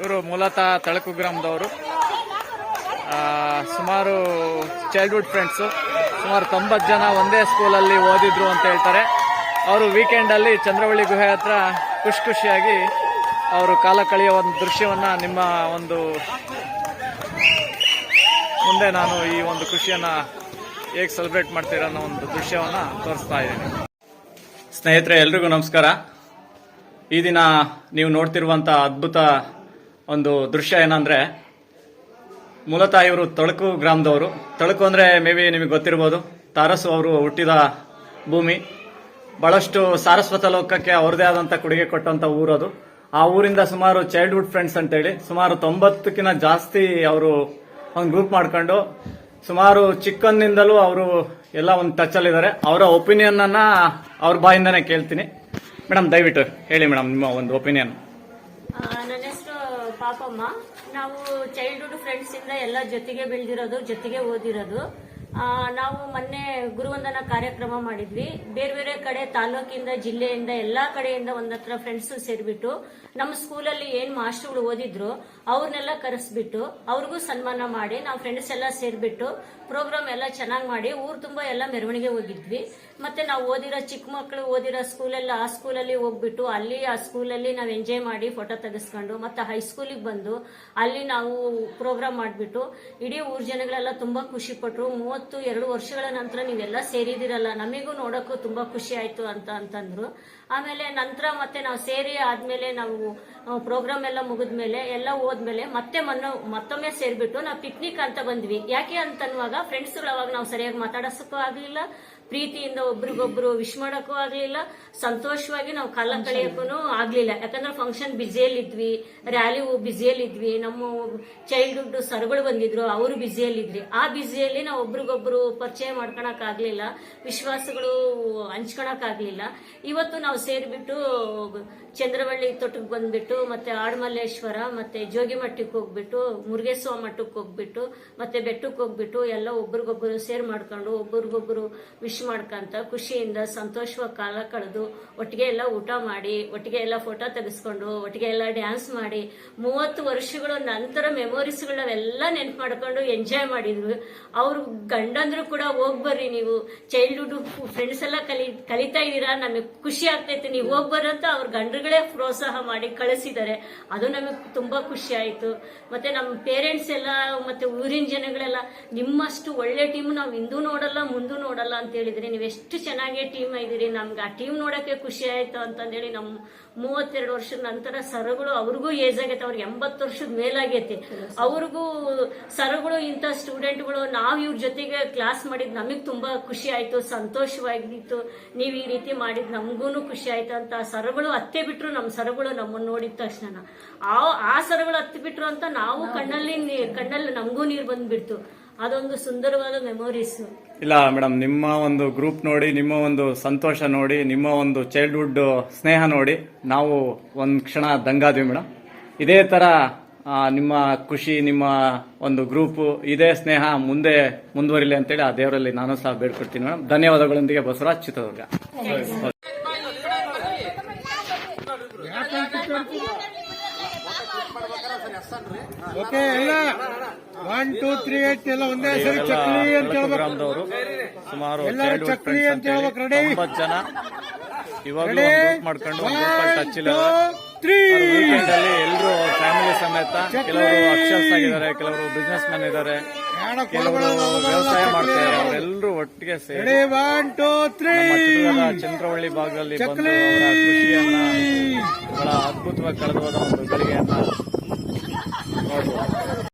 ಇವರು ಮೂಲತಃ ತಳಕು ಗ್ರಾಮದವರು. ಸುಮಾರು ಚೈಲ್ಡ್ಹುಡ್ ಫ್ರೆಂಡ್ಸು ಸುಮಾರು ತೊಂಬತ್ತು ಜನ ಒಂದೇ ಸ್ಕೂಲಲ್ಲಿ ಓದಿದ್ರು ಅಂತ ಹೇಳ್ತಾರೆ. ಅವರು ವೀಕೆಂಡಲ್ಲಿ ಚಂದ್ರವಳ್ಳಿ ಗುಹೆ ಹತ್ರ ಖುಷಿ ಖುಷಿಯಾಗಿ ಅವರು ಕಾಲ ಕಳೆಯುವ ಒಂದು ದೃಶ್ಯವನ್ನು ನಿಮ್ಮ ಒಂದು ಮುಂದೆ ನಾನು ಈ ಒಂದು ಖುಷಿಯನ್ನು ಹೇಗೆ ಸೆಲೆಬ್ರೇಟ್ ಮಾಡ್ತೀರ ಅನ್ನೋ ಒಂದು ದೃಶ್ಯವನ್ನು ತೋರಿಸ್ತಾ ಇದ್ದೀನಿ. ಸ್ನೇಹಿತರೆ, ಎಲ್ರಿಗೂ ನಮಸ್ಕಾರ. ಈ ದಿನ ನೀವು ನೋಡ್ತಿರುವಂಥ ಅದ್ಭುತ ಒಂದು ದೃಶ್ಯ ಏನಂದ್ರೆ, ಮೂಲತಃ ಇವರು ತಳಕು ಗ್ರಾಮದವರು. ತಳಕು ಅಂದರೆ ಮೇ ಬಿ ನಿಮಗೆ ಗೊತ್ತಿರ್ಬೋದು. ತಾರಸು ಅವರು ಹುಟ್ಟಿದ ಭೂಮಿ. ಬಹಳಷ್ಟು ಸಾರಸ್ವತ ಲೋಕಕ್ಕೆ ಅವ್ರದೇ ಆದಂಥ ಕೊಡುಗೆ ಕೊಟ್ಟಂಥ ಊರದು ಆ ಊರಿಂದ ಸುಮಾರು ಚೈಲ್ಡ್ಹುಡ್ ಫ್ರೆಂಡ್ಸ್ ಅಂತೇಳಿ, ಸುಮಾರು ತೊಂಬತ್ತಕ್ಕಿಂತ ಜಾಸ್ತಿ ಅವರು ಒಂದು ಗ್ರೂಪ್ ಮಾಡ್ಕೊಂಡು, ಸುಮಾರು ಚಿಕ್ಕಂದಿನಿಂದಲೂ ಅವರು ಎಲ್ಲ ಒಂದು ಟಚಲ್ಲಿದ್ದಾರೆ ಅವರ ಒಪಿನಿಯನ್ ಅನ್ನ ಅವ್ರ ಬಾಯಿಂದನೇ ಕೇಳ್ತೀನಿ. ಮೇಡಮ್, ದಯವಿಟ್ಟು ಹೇಳಿ ಮೇಡಮ್, ನಿಮ್ಮ ಒಂದು ಒಪಿನಿಯನ್ ಪಾಪಮ್ಮ ನಾವು ಚೈಲ್ಡ್ಹುಡ್ ಫ್ರೆಂಡ್ಸ್ ಇಂದ ಎಲ್ಲ ಜೊತೆಗೆ ಬೆಳೆದಿರೋದು ಜೊತೆಗೆ ಓದಿರೋದು. ನಾವು ಮೊನ್ನೆ ಗುರುವಂದನ ಕಾರ್ಯಕ್ರಮ ಮಾಡಿದ್ವಿ. ಬೇರೆ ಬೇರೆ ಕಡೆ, ತಾಲೂಕಿಂದ, ಜಿಲ್ಲೆಯಿಂದ, ಎಲ್ಲಾ ಕಡೆಯಿಂದ ಒಂದತ್ರ ಫ್ರೆಂಡ್ಸ್ ಸೇರ್ಬಿಟ್ಟು ನಮ್ಮ ಸ್ಕೂಲಲ್ಲಿ ಏನ್ ಮಾಸ್ಟರ್ಗಳು ಓದಿದ್ರು ಅವ್ರನ್ನೆಲ್ಲ ಕರೆಸ್ಬಿಟ್ಟು, ಅವ್ರಿಗೂ ಸನ್ಮಾನ ಮಾಡಿ, ನಾವು ಫ್ರೆಂಡ್ಸ್ ಎಲ್ಲ ಸೇರ್ಬಿಟ್ಟು ಪ್ರೋಗ್ರಾಮ್ ಎಲ್ಲ ಚೆನ್ನಾಗಿ ಮಾಡಿ, ಊರ್ ತುಂಬಾ ಎಲ್ಲ ಮೆರವಣಿಗೆ ಹೋಗಿದ್ವಿ. ಮತ್ತೆ ನಾವು ಓದಿರೋ ಚಿಕ್ಕ ಮಕ್ಕಳು ಓದಿರೋ ಸ್ಕೂಲೆಲ್ಲ ಆ ಸ್ಕೂಲಲ್ಲಿ ಹೋಗ್ಬಿಟ್ಟು, ಅಲ್ಲಿ ಆ ಸ್ಕೂಲಲ್ಲಿ ನಾವು ಎಂಜಾಯ್ ಮಾಡಿ ಫೋಟೋ ತೆಗೆಸ್ಕೊಂಡು, ಮತ್ತೆ ಹೈಸ್ಕೂಲಿಗೆ ಬಂದು, ಅಲ್ಲಿ ನಾವು ಪ್ರೋಗ್ರಾಮ್ ಮಾಡಿಬಿಟ್ಟು, ಇಡೀ ಊರ್ ಜನಗಳೆಲ್ಲ ತುಂಬಾ ಖುಷಿ ಪಟ್ಟರು ಎರಡು ವರ್ಷಗಳ ನಂತರ ನೀವೆಲ್ಲ ಸೇರಿದಿರಲ್ಲ ನಮಿಗೂ ನೋಡೋಕ್ಕೂ ತುಂಬಾ ಖುಷಿ ಆಯ್ತು ಅಂತ ಅಂತಂದ್ರು. ಆಮೇಲೆ ನಂತರ ಮತ್ತೆ ನಾವು ಸೇರಿ ಆದ್ಮೇಲೆ ನಾವು ಪ್ರೋಗ್ರಾಮ್ ಎಲ್ಲ ಮುಗಿದ್ಮೇಲೆ ಎಲ್ಲ ಹೋದ್ಮೇಲೆ ಮತ್ತೆ ಮೊನ್ನೆ ಮತ್ತೊಮ್ಮೆ ಸೇರ್ಬಿಟ್ಟು ನಾವು ಪಿಕ್ನಿಕ್ ಅಂತ ಬಂದ್ವಿ. ಯಾಕೆ ಅಂತನ್ನುವಾಗ ಫ್ರೆಂಡ್ಸ್ಗಳು ಅವಾಗ ನಾವು ಸರಿಯಾಗಿ ಮಾತಾಡಸಕ್ಕೂ ಆಗ್ಲಿಲ್ಲ ಪ್ರೀತಿಯಿಂದ ಒಬ್ರಿಗೊಬ್ರು ವಿಶ್ ಮಾಡೋಕ್ಕೂ ಆಗ್ಲಿಲ್ಲ ಸಂತೋಷವಾಗಿ ನಾವು ಕಾಲ ಕಳೆಯಕ್ಕೂ ಆಗ್ಲಿಲ್ಲ. ಯಾಕಂದ್ರೆ ಫಂಕ್ಷನ್ ಬ್ಯುಸಿಯಲ್ಲಿದ್ವಿ ರ್ಯಾಲಿ ಬ್ಯುಸಿಯಲ್ಲಿದ್ವಿ ನಮ್ಮ ಚೈಲ್ಡ್ಹುಡ್ ಸರ್ಗಳು ಬಂದಿದ್ರು ಅವರು ಬ್ಯುಸಿಯಲ್ಲಿದ್ರಿ ಆ ಬ್ಯುಸಿಯಲ್ಲಿ ನಾವು ಒಬ್ರಿಗೊಬ್ರು ಪರಿಚಯ ಮಾಡ್ಕೊಳಕ್ ಆಗ್ಲಿಲ್ಲ ವಿಶ್ವಾಸಗಳು ಹಂಚ್ಕೊಳಕ್ ಆಗ್ಲಿಲ್ಲ ಇವತ್ತು ನಾವು ಸೇರಿಬಿಟ್ಟು ಚಂದ್ರವಳ್ಳಿ ತೊಟ್ಟಿಗೆ ಬಂದ್ಬಿಟ್ಟು, ಮತ್ತೆ ಆಡ್ಮಲ್ಲೇಶ್ವರ, ಮತ್ತೆ ಜೋಗಿಮಟ್ಟಕ್ಕೆ ಹೋಗ್ಬಿಟ್ಟು ಮುರುಗೇಶ್ವರ ಮಠಕ್ಕೆ ಹೋಗ್ಬಿಟ್ಟು, ಮತ್ತೆ ಬೆಟ್ಟಕ್ಕೆ ಹೋಗ್ಬಿಟ್ಟು ಎಲ್ಲ ಒಬ್ರಿಗೊಬ್ರು ಸೇರ್ ಮಾಡ್ಕೊಂಡು, ಒಬ್ರಿಗೊಬ್ರು ವಿಶ್ ಮಾಡ್ಕೊಂತ ಖುಷಿಯಿಂದ ಸಂತೋಷವಾಗಿ ಕಾಲ ಕಳೆದು ಒಟ್ಟಿಗೆ ಎಲ್ಲ ಊಟ ಮಾಡಿ, ಒಟ್ಟಿಗೆ ಎಲ್ಲ ಫೋಟೋ ತೆಗೆಸ್ಕೊಂಡು, ಒಟ್ಟಿಗೆ ಎಲ್ಲ ಡ್ಯಾನ್ಸ್ ಮಾಡಿ, ಮೂವತ್ತು ವರ್ಷಗಳ ನಂತರ ಮೆಮೊರೀಸ್ಗಳನ್ನೆಲ್ಲ ನೆನ್ಪು ಮಾಡ್ಕೊಂಡು ಎಂಜಾಯ್ ಮಾಡಿದ್ವಿ ಅವ್ರು ಗಂಡಂದ್ರು ಕೂಡ ಹೋಗ್ಬರ್ರಿ ನೀವು. ಚೈಲ್ಡ್ಹುಡ್ ಫ್ರೆಂಡ್ಸ್ ಎಲ್ಲ ಕಲಿ ಕಲಿತಾ ಇದ್ದೀರಾ? ನಮಗೆ ಖುಷಿ ಆಗ್ತೈತೆ. ನೀವು ಹೋಗ್ಬರಂತ ಅವ್ರ ಗಂಡ್ರುಗಳೇ ಪ್ರೋತ್ಸಾಹ ಮಾಡಿ ಕಳಿಸಿದ್ದಾರೆ ಅದು ನಮಗೆ ತುಂಬಾ ಖುಷಿ ಆಯಿತು. ಮತ್ತೆ ನಮ್ಮ ಪೇರೆಂಟ್ಸ್ ಎಲ್ಲ ಮತ್ತೆ ಊರಿನ ಜನಗಳೆಲ್ಲ ನಿಮ್ಮಷ್ಟು ಒಳ್ಳೆ ಟೀಮ್ ನಾವು ಹಿಂದೂ ನೋಡಲ್ಲ ಮುಂದೂ ನೋಡಲ್ಲ ಅಂತ ಹೇಳಿದ್ರಿ ನೀವು ಎಷ್ಟು ಚೆನ್ನಾಗಿ ಟೀಮ್ ಇದ್ದೀರಿ ನಮ್ಗೆ ಆ ಟೀಮ್ ನೋಡೋಕ್ಕೆ ಖುಷಿ ಆಯಿತು ಅಂತಂದೇಳಿ ನಮ್ಮ ಮೂವತ್ತೆರಡು ವರ್ಷದ ನಂತರ ಸರಗಳು ಅವ್ರಿಗೂ ಏಜ್ ಆಗೈತೆ. ಅವ್ರಿಗೆ ಎಂಬತ್ತು ವರ್ಷದ ಮೇಲಾಗೈತೆ. ಅವ್ರಿಗೂ ಸರಗಳು ಇಂಥ ಸ್ಟೂಡೆಂಟ್ಗಳು ನಾವು ಇವ್ರ ಜೊತೆಗೆ ಕ್ಲಾಸ್ ಮಾಡಿದ್ ನಮಗೆ ತುಂಬಾ ಖುಷಿ ಆಯ್ತು ಸಂತೋಷವಾಗಿತ್ತು. ನೀವು ಈ ರೀತಿ ಮಾಡಿದ್ ನಮಗೂ ಖುಷಿ ಆಯ್ತು ಅಂತ ಆ ಸರಗಳು ಹತ್ತೆ ಬಿಟ್ರು ನಮ್ಮ ಸರಗಳು ನಮ್ಮನ್ನ ನೋಡಿದ ತಕ್ಷಣ ಆ ಆ ಸರಗಳು ಹತ್ತಿ ಬಿಟ್ರು ಅಂತ ನಾವು ಕಣ್ಣಲ್ಲಿ ನೀ- ಕಣ್ಣಲ್ಲಿ ನಮಗೂ ನೀರು ಬಂದ್ಬಿಡ್ತು. ಅದೊಂದು ಸುಂದರವಾದ ಮೆಮೊರೀಸ್ ಇಲ್ಲ ಮೇಡಮ್ ನಿಮ್ಮ ಒಂದು ಗ್ರೂಪ್ ನೋಡಿ ನಿಮ್ಮ ಒಂದು ಸಂತೋಷ ನೋಡಿ ನಿಮ್ಮ ಒಂದು ಚೈಲ್ಡ್ಹುಡ್ ಸ್ನೇಹ ನೋಡಿ ನಾವು ಒಂದು ಕ್ಷಣ ದಂಗಾದ್ವಿ ಮೇಡಮ್. ಇದೇ ತರ ನಿಮ್ಮ ಖುಷಿ ನಿಮ್ಮ ಒಂದು ಗ್ರೂಪ್ ಇದೇ ಸ್ನೇಹ ಮುಂದೆ ಮುಂದುವರಿಲಿ ಅಂತೇಳಿ ಆ ದೇವರಲ್ಲಿ ನಾನು ಸಹ ಬೇಡ್ಕೊಡ್ತೀನಿ ಮೇಡಮ್. ಧನ್ಯವಾದಗಳೊಂದಿಗೆ ಬಸವರಾಜ್ ಚಿತ್ರದುರ್ಗ. ಓಕೆ ಎಲ್ಲ ಒನ್ ಟೂ ತ್ರೀ ಏಟ್ ಎಲ್ಲ ಒಂದೇ ಸರಿ ಚಕ್ಲಿ ಅಂತ ತಳಕು ಹೇಳ್ಬೇಕು. ಸುಮಾರು ಎಲ್ಲರೂ childhood ಚಕ್ಲಿ ಅಂತ ಹೇಳ್ಬೇಕು, ready? ಜನ. ಇವಾಗ ಗ್ರೂಪ್ ಮಾಡ್ಕೊಂಡು ಟಚ್ ಇಲ್ಲ. ಎಲ್ಲರೂ ಫ್ಯಾಮಿಲಿ ಸಮೇತ ಕೆಲವರು ಅಕ್ಷರ್ಸ್ ಆಗಿದ್ದಾರೆ ಕೆಲವರು ಬಿಸ್ನೆಸ್ ಮ್ಯಾನ್ ಇದ್ದಾರೆ ಕೆಲವರು ವ್ಯವಸಾಯ ಮಾಡ್ತಾರೆ ಅವರೆಲ್ಲರೂ ಒಟ್ಟಿಗೆ ಸೇರಿ ಚಂದ್ರವಳ್ಳಿ ಭಾಗದಲ್ಲಿ ಬಂದು ಖುಷಿಯನ್ನ ಬಹಳ ಅದ್ಭುತವಾಗಿ ಕಳೆದು ಹೋದ ಒಂದು ಗಳಿಗೆಯನ್ನ ನೋಡ್ಬೋದು.